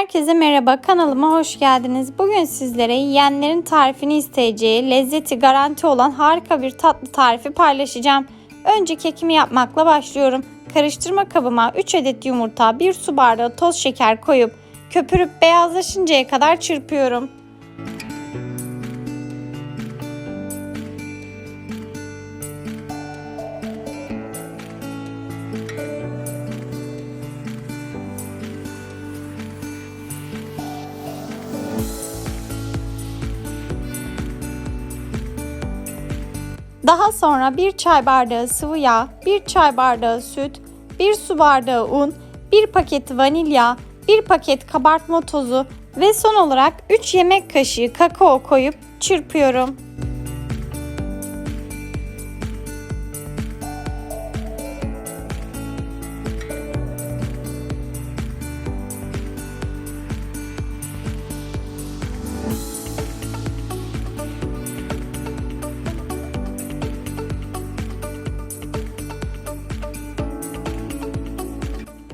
Herkese merhaba kanalıma hoş geldiniz. Bugün sizlere yiyenlerin tarifini isteyeceği lezzeti garanti olan harika bir tatlı tarifi paylaşacağım. Önce kekimi yapmakla başlıyorum. Karıştırma kabıma 3 adet yumurta, 1 su bardağı toz şeker koyup köpürüp beyazlaşıncaya kadar çırpıyorum. Daha sonra 1 çay bardağı sıvı yağ, 1 çay bardağı süt, 1 su bardağı un, 1 paket vanilya, 1 paket kabartma tozu ve son olarak 3 yemek kaşığı kakao koyup çırpıyorum.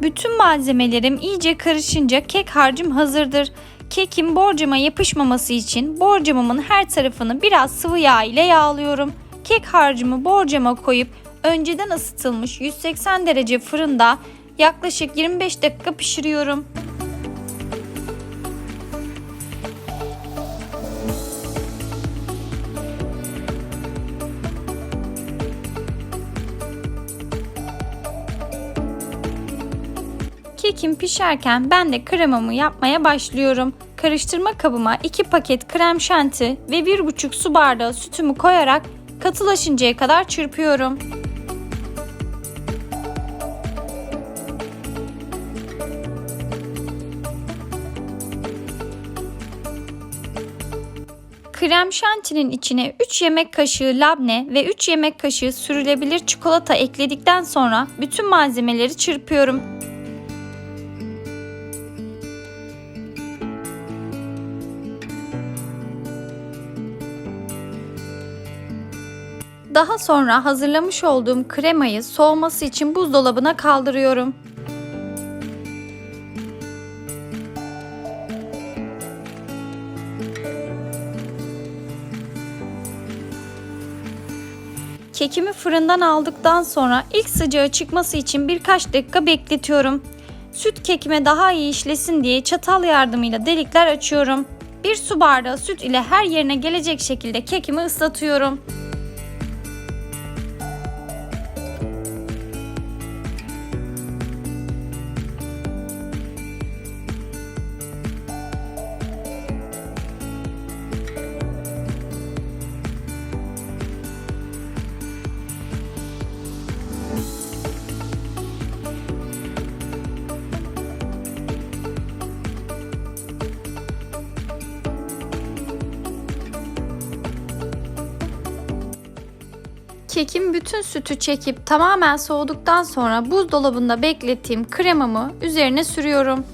Bütün malzemelerim iyice karışınca kek harcım hazırdır. Kekin borcama yapışmaması için borcamımın her tarafını biraz sıvı yağ ile yağlıyorum. Kek harcımı borcama koyup önceden ısıtılmış 180 derece fırında yaklaşık 25 dakika pişiriyorum. Kekim pişerken ben de kremamı yapmaya başlıyorum. Karıştırma kabıma 2 paket krem şanti ve 1,5 su bardağı sütümü koyarak katılaşıncaya kadar çırpıyorum. Krem şantinin içine 3 yemek kaşığı labne ve 3 yemek kaşığı sürülebilir çikolata ekledikten sonra bütün malzemeleri çırpıyorum. Daha sonra hazırlamış olduğum kremayı soğuması için buzdolabına kaldırıyorum. Kekimi fırından aldıktan sonra ilk sıcağı çıkması için birkaç dakika bekletiyorum. Süt kekime daha iyi işlesin diye çatal yardımıyla delikler açıyorum. Bir su bardağı süt ile her yerine gelecek şekilde kekimi ıslatıyorum. Kekim bütün sütü çekip tamamen soğuduktan sonra buzdolabında beklettiğim kremamı üzerine sürüyorum.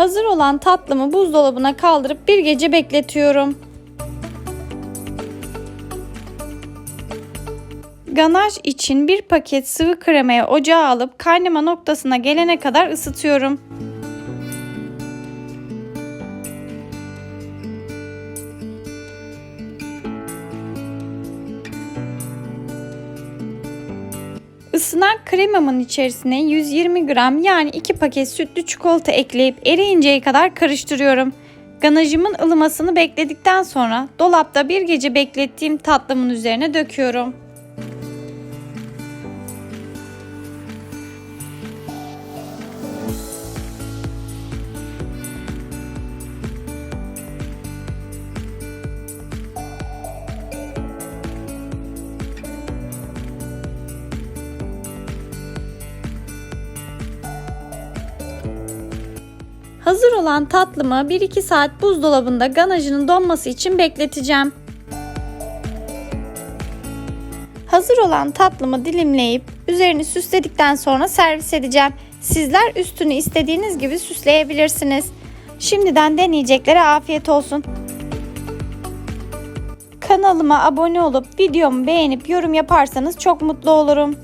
Hazır olan tatlımı buzdolabına kaldırıp bir gece bekletiyorum. Ganaj için bir paket sıvı kremayı ocağa alıp kaynama noktasına gelene kadar ısıtıyorum. Isınan kremamın içerisine 120 gram yani 2 paket sütlü çikolata ekleyip eriyinceye kadar karıştırıyorum. Ganajımın ılımasını bekledikten sonra dolapta bir gece beklettiğim tatlımın üzerine döküyorum. Hazır olan tatlımı 1-2 saat buzdolabında ganajının donması için bekleteceğim. Hazır olan tatlımı dilimleyip üzerini süsledikten sonra servis edeceğim. Sizler üstünü istediğiniz gibi süsleyebilirsiniz. Şimdiden deneyeceklere afiyet olsun. Kanalıma abone olup videomu beğenip yorum yaparsanız çok mutlu olurum.